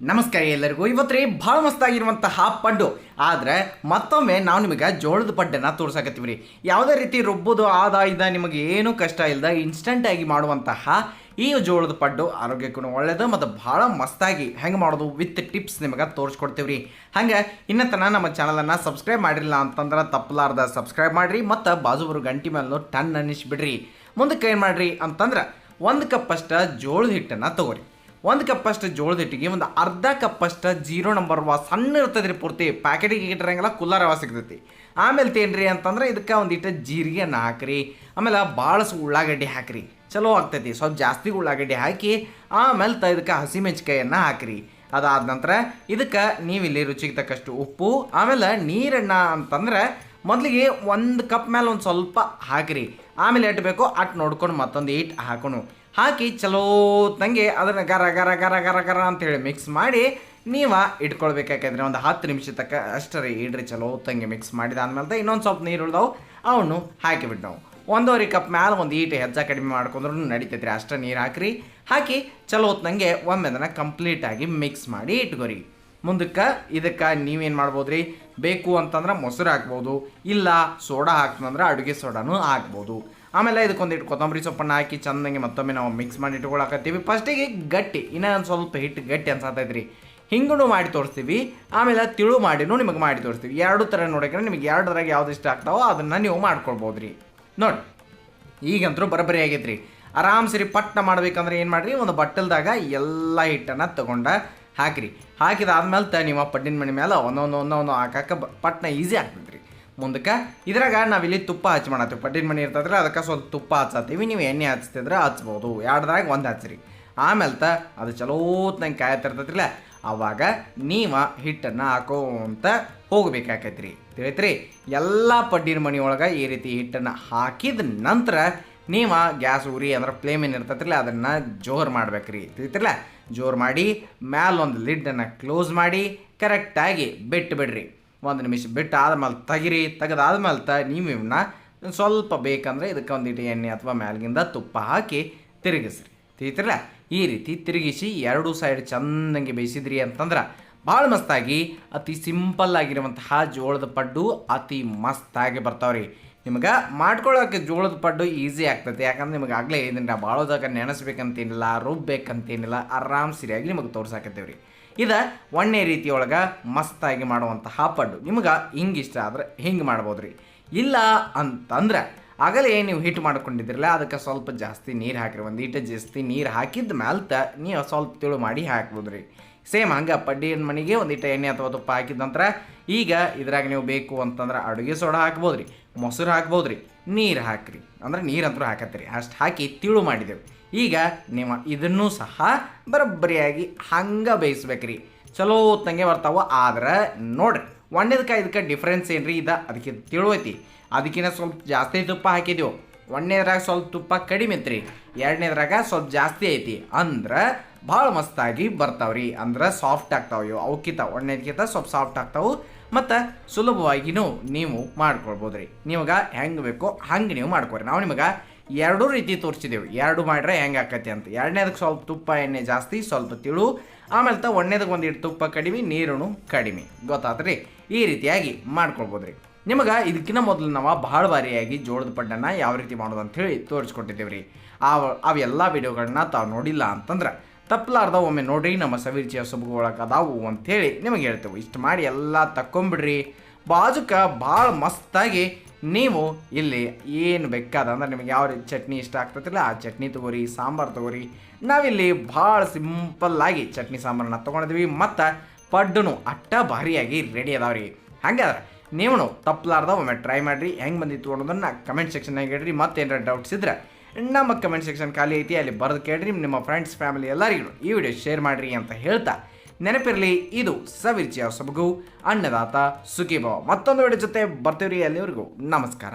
ನಮಸ್ಕಾರ ಎಲ್ಲರಿಗೂ. ಇವತ್ತು ಭಾಳ ಮಸ್ತಾಗಿರುವಂತಹ ಪಡ್ಡು ಆದರೆ ಮತ್ತೊಮ್ಮೆ ನಾವು ನಿಮಗೆ ಜೋಳದ ಪಡ್ಡನ್ನು ತೋರ್ಸಕತ್ತೀವಿ ರೀ ಯಾವುದೇ ರೀತಿ ರುಬ್ಬೋದು ಆದ ಇದ ನಿಮಗೆ ಏನೂ ಕಷ್ಟ ಇಲ್ಲದ ಇನ್ಸ್ಟಂಟಾಗಿ ಮಾಡುವಂತಹ ಈ ಜೋಳದ ಪಡ್ಡು ಆರೋಗ್ಯಕ್ಕೂ ಒಳ್ಳೆಯದು ಮತ್ತು ಭಾಳ ಮಸ್ತಾಗಿ ಹೆಂಗೆ ಮಾಡೋದು ವಿತ್ ಟಿಪ್ಸ್ ನಿಮಗೆ ತೋರಿಸ್ಕೊಡ್ತೀವಿ ರೀ ಹಂಗೆ ಇನ್ನತನ ನಮ್ಮ ಚಾನಲನ್ನು ಸಬ್ಸ್ಕ್ರೈಬ್ ಮಾಡಿರಲಿಲ್ಲ ಅಂತಂದ್ರೆ ತಪ್ಪಲಾರ್ದ ಸಬ್ಸ್ಕ್ರೈಬ್ ಮಾಡಿರಿ ಮತ್ತು ಬಾಜುಬರು ಗಂಟಿ ಮೇಲೂ ಟನ್ ಅನ್ನಿಸ್ಬಿಡ್ರಿ ಮುಂದಕ್ಕೆ ಏನು ಮಾಡಿರಿ ಅಂತಂದ್ರೆ ಒಂದು ಕಪ್ಪಷ್ಟ ಜೋಳದ ಹಿಟ್ಟನ್ನು ತಗೋರಿ. ಒಂದು ಕಪ್ಪಷ್ಟು ಜೋಳದ ಇಟ್ಟಿಗೆ ಒಂದು ಅರ್ಧ ಕಪ್ಪಷ್ಟು ಜೀರೋ ನಂಬರ್ ವಾ ಸಣ್ಣ ಇರ್ತದೆ ರೀ ಪೂರ್ತಿ ಪ್ಯಾಕೆಟಿಗೆ ಇಟ್ಟಿರಂಗಿಲ್ಲ ಕುಲ್ಲ ರವ ಸಿಗ್ತೈತಿ. ಆಮೇಲೆ ತೇನ್ರಿ ಅಂತಂದ್ರೆ ಇದಕ್ಕೆ ಒಂದಿಟ್ಟು ಜೀರಿಗೆನ ಹಾಕ್ರಿ. ಆಮೇಲೆ ಭಾಳಷ್ಟು ಉಳ್ಳಾಗಡ್ಡಿ ಹಾಕ್ರಿ. ಚಲೋ ಆಗ್ತೈತಿ. ಸ್ವಲ್ಪ ಜಾಸ್ತಿ ಉಳ್ಳಾಗಡ್ಡಿ ಹಾಕಿ, ಆಮೇಲೆ ತ ಇದಕ್ಕೆ ಹಸಿಮೆಣ್ಸಿಕಾಯನ್ನು ಹಾಕ್ರಿ. ಅದಾದ ನಂತರ ಇದಕ್ಕೆ ನೀವಿಲ್ಲಿ ರುಚಿಗೆ ತಕ್ಕಷ್ಟು ಉಪ್ಪು, ಆಮೇಲೆ ನೀರನ್ನು ಅಂತಂದ್ರೆ ಮೊದಲಿಗೆ ಒಂದು ಕಪ್ ಮೇಲೆ ಒಂದು ಸ್ವಲ್ಪ ಹಾಕಿರಿ. ಆಮೇಲೆ ಎಟ್ಟು ಬೇಕೋ ಅಟ್ ನೋಡ್ಕೊಂಡು ಮತ್ತೊಂದು ಈಟ್ ಹಾಕೋಣ. ಹಾಕಿ ಚಲೋತ್ನಂಗೆ ಅದನ್ನು ಗರ ಗರ ಗರ ಗರ ಗರ ಅಂತೇಳಿ ಮಿಕ್ಸ್ ಮಾಡಿ ನೀವು ಇಟ್ಕೊಳ್ಬೇಕಾಗಿದ್ರೆ ಒಂದು ಹತ್ತು ನಿಮಿಷ ತಕ್ಕ ಅಷ್ಟೇ ಇಡ್ರಿ ಚಲೋ ಮಿಕ್ಸ್ ಮಿಕ್ಸ್ ಮಾಡಿದಾದ್ಮೇಲೆ ಇನ್ನೊಂದು ಸ್ವಲ್ಪ ನೀರು ಉಳ್ದವು, ಅವನು ಹಾಕಿಬಿಟ್ಟು ಒಂದೂವರೆ ಕಪ್ ಮ್ಯಾಲೆ ಒಂದು ಈಟು ಹೆಚ್ಚ ಕಡಿಮೆ ಮಾಡ್ಕೊಂಡ್ರೂ ನಡೀತೈತ್ರಿ. ಅಷ್ಟೇ ನೀರು ಹಾಕಿರಿ. ಹಾಕಿ ಚಲೋ ಹೊತ್ನಂಗೆ ಒಮ್ಮೆ ಅದನ್ನು ಕಂಪ್ಲೀಟಾಗಿ ಮಿಕ್ಸ್ ಮಾಡಿ ಇಟ್ಕೊರಿ. ಮುಂದಕ್ಕೆ ಇದಕ್ಕೆ ನೀವೇನು ಮಾಡ್ಬೋದ್ರಿ? ಬೇಕು ಅಂತಂದ್ರೆ ಮೊಸರು ಹಾಕ್ಬೋದು, ಇಲ್ಲ ಸೋಡಾ ಹಾಕ್ತಂದ್ರೆ ಅಡುಗೆ ಸೋಡಾನು ಹಾಕ್ಬೋದು. ಆಮೇಲೆ ಇದಕ್ಕೊಂದಿಟ್ಟು ಕೊತ್ತಂಬರಿ ಸೊಪ್ಪನ್ನು ಹಾಕಿ ಚಂದಂಗೆ ಮತ್ತೊಮ್ಮೆ ನಾವು ಮಿಕ್ಸ್ ಮಾಡಿ ಇಟ್ಕೊಳಕತ್ತೀವಿ. ಫಸ್ಟಿಗೆ ಗಟ್ಟಿ ಇನ್ನೊಂದು ಸ್ವಲ್ಪ ಹಿಟ್ಟು ಗಟ್ಟಿ ಅನ್ಸತ್ತೈತ್ರಿ ಹಿಂಗೂ ಮಾಡಿ ತೋರಿಸ್ತೀವಿ, ಆಮೇಲೆ ತಿಳು ಮಾಡಿನೂ ನಿಮಗೆ ಮಾಡಿ ತೋರಿಸ್ತೀವಿ. ಎರಡು ಥರ ನೋಡೋಕೆ ನಿಮಗೆ ಎರಡರಾಗ ಯಾವ್ದು ಇಷ್ಟ ಆಗ್ತಾವೋ ಅದನ್ನು ನೀವು ಮಾಡ್ಕೊಳ್ಬೋದು ರೀ ನೋಡಿ, ಈಗಂತರೂ ಬರಬರಿ ಆಗೈತ್ರಿ. ಆರಾಮ್ ಸರಿ ಪಟ್ಟ ಮಾಡ್ಬೇಕಂದ್ರೆ ಏನು ಮಾಡಿರಿ? ಒಂದು ಬಟ್ಟಲ್ದಾಗ ಎಲ್ಲ ಹಿಟ್ಟನ್ನು ತಗೊಂಡ ಹಾಕಿರಿ. ಹಾಕಿದಾದ್ಮೇಲೆ ತ ನೀವು ಪಟ್ಟಿನ ಮನೆ ಮೇಲೆ ಒಂದೊಂದು ಒಂದೊಂದು ಹಾಕಕ್ಕೆ ಪಟ್ನ ಈಸಿ ಆಗ್ತೈತ್ರಿ ಮುಂದಕ್ಕೆ ಇದ್ರಾಗ ನಾವಿಲ್ಲಿ ತುಪ್ಪ ಹಚ್ಚಿ ಮಾಡತ್ತೀವಿ. ಪಟ್ಟಿನ ಮನೆ ಇರ್ತದ್ರೆ ಅದಕ್ಕೆ ಸ್ವಲ್ಪ ತುಪ್ಪ ಹಚ್ಚತ್ತೀವಿ. ನೀವು ಎಣ್ಣೆ ಹಚ್ತಿದ್ರೆ ಹಚ್ಬೋದು. ಎರಡ್ರಾಗ ಒಂದು ಹಚ್ಚಿರಿ ಆಮೇಲೆ ತ ಅದು ಚಲೋತ್ನಂಗೆ ಕಾಯತಿರ್ತೈತಿಲ್ಲ ಅವಾಗ ನೀವು ಹಿಟ್ಟನ್ನು ಹಾಕೋಂತ ಹೋಗ್ಬೇಕಾಕೈತ್ರಿ. ತಿಳಿತ್ರಿ? ಎಲ್ಲ ಪಡ್ಡಿನ ಮಣಿ ಒಳಗೆ ಈ ರೀತಿ ಹಿಟ್ಟನ್ನು ಹಾಕಿದ ನಂತರ ನೀವ ಗ್ಯಾಸ್ ಉರಿ ಅಂದ್ರೆ ಫ್ಲೇಮ್ ಏನು ಇರ್ತೈತಿಲ್ಲ ಅದನ್ನು ಜೋರು ಮಾಡ್ಬೇಕ್ರಿ. ತಿಳಿತಿರಲ್ಲ ಜೋರು ಮಾಡಿ, ಮ್ಯಾಲ ಒಂದು ಲಿಡ್ಡನ್ನು ಕ್ಲೋಸ್ ಮಾಡಿ ಕರೆಕ್ಟಾಗಿ ಬಿಟ್ಟು ಬಿಡ್ರಿ. ಒಂದು ನಿಮಿಷ ಬಿಟ್ಟು ಆದ್ಮೇಲೆ ತೆಗಿರಿ ತೆಗೆದಾದ್ಮೇಲೆ ತ, ನೀವು ಇವನ್ನ ಸ್ವಲ್ಪ ಬೇಕಂದ್ರೆ ಇದಕ್ಕೆ ಒಂದಿಟ್ಟು ಎಣ್ಣೆ ಅಥವಾ ಮ್ಯಾಲ್ಗಿಂದ ತುಪ್ಪ ಹಾಕಿ ತಿರುಗಿಸ್ರಿ. ತಿಳಿತಿರಲ್ಲ ಈ ರೀತಿ ತಿರುಗಿಸಿ ಎರಡು ಸೈಡ್ ಚಂದಂಗೆ ಬೇಯಿಸಿದ್ರಿ ಅಂತಂದ್ರೆ ಭಾಳ ಮಸ್ತಾಗಿ ಅತಿ ಸಿಂಪಲ್ ಆಗಿರುವಂತಹ ಜೋಳದ ಪಡ್ಡು ಅತಿ ಮಸ್ತಾಗಿ ಬರ್ತಾವ್ರಿ. ನಿಮ್ಗೆ ಮಾಡ್ಕೊಳ್ಳೋಕೆ ಜೋಳದ ಪಡ್ಡು ಈಸಿ ಆಗ್ತೈತೆ ಯಾಕಂದ್ರೆ ನಿಮಗೆ ಆಗಲೇ ಇದನ್ನ ಬಾಳೋದಾಗ ನೆನೆಸ್ಬೇಕಂತೇನಿಲ್ಲ, ರುಬ್ಬೇಕಂತೇನಿಲ್ಲ, ಆರಾಮ್ ಸರಿಯಾಗಿ ನಿಮಗೆ ತೋರ್ಸಾಕತ್ತೇವ್ರಿ. ಇದು ಒಣ್ಣೆ ರೀತಿಯೊಳಗೆ ಮಸ್ತಾಗಿ ಮಾಡುವಂತಹ ಪಡ್ಡು. ನಿಮಗೆ ಹಿಂಗೆ ಇಷ್ಟ ಆದ್ರೆ ಹಿಂಗೆ ಮಾಡ್ಬೋದು ರೀ ಇಲ್ಲ ಅಂತಂದ್ರೆ ಆಗಲೇ ನೀವು ಹಿಟ್ಟು ಮಾಡ್ಕೊಂಡಿದ್ರಲ್ಲ, ಅದಕ್ಕೆ ಸ್ವಲ್ಪ ಜಾಸ್ತಿ ನೀರು ಹಾಕಿರಿ. ಒಂದು ಈಟ ಜಾಸ್ತಿ ನೀರು ಹಾಕಿದ ಮ್ಯಾಲ್ತ ನೀವು ಸ್ವಲ್ಪ ತಿಳು ಮಾಡಿ ಹಾಕ್ಬೋದು ರೀ ಸೇಮ್ ಹಂಗೆ ಪಡ್ಡಿನ ಮನೆಗೆ ಒಂದಿಟ್ಟು ಎಣ್ಣೆ ಅಥವಾ ತುಪ್ಪ ಹಾಕಿದ ನಂತರ ಈಗ ಇದ್ರಾಗ ನೀವು ಬೇಕು ಅಂತಂದ್ರೆ ಅಡುಗೆ ಸೋಡಾ ಹಾಕ್ಬೋದು ರೀ ಮೊಸರು ಹಾಕ್ಬೋದು ರೀ ನೀರು ಹಾಕ್ರಿ. ಅಂದ್ರೆ ನೀರಂತರೂ ಹಾಕತ್ತೀರಿ. ಅಷ್ಟು ಹಾಕಿ ತಿಳು ಮಾಡಿದೆವು. ಈಗ ನೀವು ಇದನ್ನೂ ಸಹ ಬರೋಬ್ಬರಿಯಾಗಿ ಹಂಗೆ ಬೇಯಿಸ್ಬೇಕ್ರಿ. ಚಲೋ ತಂಗೆ ಬರ್ತಾವ. ಆದ್ರೆ ನೋಡ್ರಿ ಒಣ್ಣೆದಕ್ಕೆ ಇದಕ್ಕೆ ಡಿಫ್ರೆನ್ಸ್ ಏನು ರೀ ಇದ ಅದಕ್ಕೆ ತಿಳುವೈತಿ ಅದಕ್ಕಿಂತ ಸ್ವಲ್ಪ ಜಾಸ್ತಿ ತುಪ್ಪ ಹಾಕಿದೆವು. ಒಂದನೇದ್ರಾಗ ಸ್ವಲ್ಪ ತುಪ್ಪ ಕಡಿಮೆ ಐತ್ರಿ. ಎರಡನೇದ್ರಾಗ ಸ್ವಲ್ಪ ಜಾಸ್ತಿ ಐತಿ. ಅಂದ್ರೆ ಭಾಳ ಮಸ್ತಾಗಿ ಬರ್ತಾವ್ರಿ. ಅಂದ್ರೆ ಸಾಫ್ಟ್ ಆಗ್ತಾವ ಇವು. ಅವಕ್ಕಿಂತ ಒಣ್ಣೆದಕ್ಕಿಂತ ಸ್ವಲ್ಪ ಸಾಫ್ಟ್ ಆಗ್ತಾವು. ಮತ್ತು ಸುಲಭವಾಗಿಯೂ ನೀವು ಮಾಡ್ಕೊಳ್ಬೋದು ರೀ ನಿಮಗೆ ಹೆಂಗೆ ಬೇಕೋ ಹಂಗೆ ನೀವು ಮಾಡ್ಕೊರಿ. ನಾವು ನಿಮಗೆ ಎರಡೂ ರೀತಿ ತೋರಿಸಿದೆವು. ಎರಡು ಮಾಡ್ರೆ ಹೆಂಗೆ ಆಕತಿ ಅಂತ. ಎರಡನೇದಕ್ಕೆ ಸ್ವಲ್ಪ ತುಪ್ಪ, ಎಣ್ಣೆ ಜಾಸ್ತಿ, ಸ್ವಲ್ಪ ತಿಳು. ಆಮೇಲೆ ತ ಒಂದು ಒಂದಿಟ್ಟು ತುಪ್ಪ ಕಡಿಮೆ ನೀರು ಕಡಿಮೆ. ಗೊತ್ತಾತ್ರಿ? ಈ ರೀತಿಯಾಗಿ ಮಾಡ್ಕೊಳ್ಬೋದು ರೀ ನಿಮಗೆ ಇದಕ್ಕಿಂತ ಮೊದಲು ನಾವು ಭಾಳ ಬಾರಿಯಾಗಿ ಜೋಳದ ಪಡ್ಡನ್ನು ಯಾವ ರೀತಿ ಮಾಡೋದು ಅಂತ ಹೇಳಿ ತೋರಿಸ್ಕೊಟ್ಟಿದ್ದೇವೆ ರೀ ಆ, ಅವೆಲ್ಲ ವಿಡಿಯೋಗಳನ್ನ ತಾವು ನೋಡಿಲ್ಲ ಅಂತಂದ್ರೆ ತಪ್ಪಲಾರ್ದ ಒಮ್ಮೆ ನೋಡ್ರಿ, ನಮ್ಮ ಸವಿರುಚಿಯ ಅದಾವು ಅಂಥೇಳಿ ನಿಮಗೆ ಹೇಳ್ತೇವೆ. ಇಷ್ಟು ಮಾಡಿ ಎಲ್ಲ ತಕ್ಕೊಂಬಿಡ್ರಿ. ಬಾಜುಕ ಭಾಳ ಮಸ್ತಾಗಿ ನೀವು ಇಲ್ಲಿ ಏನು ಬೇಕಾದ ಅಂದ್ರೆ ನಿಮಗೆ ಯಾವ ರೀತಿ ಚಟ್ನಿ ಇಷ್ಟ ಆಗ್ತತಿಲ್ಲ ಆ ಚಟ್ನಿ ತಗೋರಿ, ಸಾಂಬಾರು ತಗೋರಿ. ನಾವಿಲ್ಲಿ ಭಾಳ ಸಿಂಪಲ್ಲಾಗಿ ಚಟ್ನಿ ಸಾಂಬಾರನ್ನ ತೊಗೊಂಡಿದ್ವಿ. ಮತ್ತು ಪಡ್ಡುನು ಅಟ್ಟ ಭಾರಿಯಾಗಿ ರೆಡಿ ಅದಾವ್ರಿ. ಹಾಗಾದ್ರೆ ನೀವು ತಪ್ಪಲಾರ್ದ ಒಮ್ಮೆ ಟ್ರೈ ಮಾಡಿರಿ. ಹೆಂಗೆ ಬಂದಿತ್ತು ಅನ್ನೋದನ್ನು ಕಮೆಂಟ್ ಸೆಕ್ಷನ್ನಾಗ ಹೇಳ್ರಿ. ಮತ್ತೇನಾರ ಡೌಟ್ಸ್ ಇದ್ರೆ ನಮ್ಮ ಕಮೆಂಟ್ ಸೆಕ್ಷನ್ ಖಾಲಿ ಐತಿ, ಅಲ್ಲಿ ಬರೆದು ಕೇಳ್ರಿ, ನಿಮ್ಮ ಫ್ರೆಂಡ್ಸ್ ಫ್ಯಾಮಿಲಿ ಎಲ್ಲರಿಗೂ ಈ ವಿಡಿಯೋ ಶೇರ್ ಮಾಡಿರಿ ಅಂತ ಹೇಳ್ತಾ ನೆನಪಿರಲಿ, ಇದು ಸವಿರ್ಚಿಯ ಸೊಬಗು, ಅನ್ನದಾತ ಸುಖಿ ಭಾವ ಮತ್ತೊಂದು ವಿಡಿಯೋ ಜೊತೆ ಬರ್ತೀವ್ರಿ, ಅಲ್ಲಿವರೆಗೂ ನಮಸ್ಕಾರ.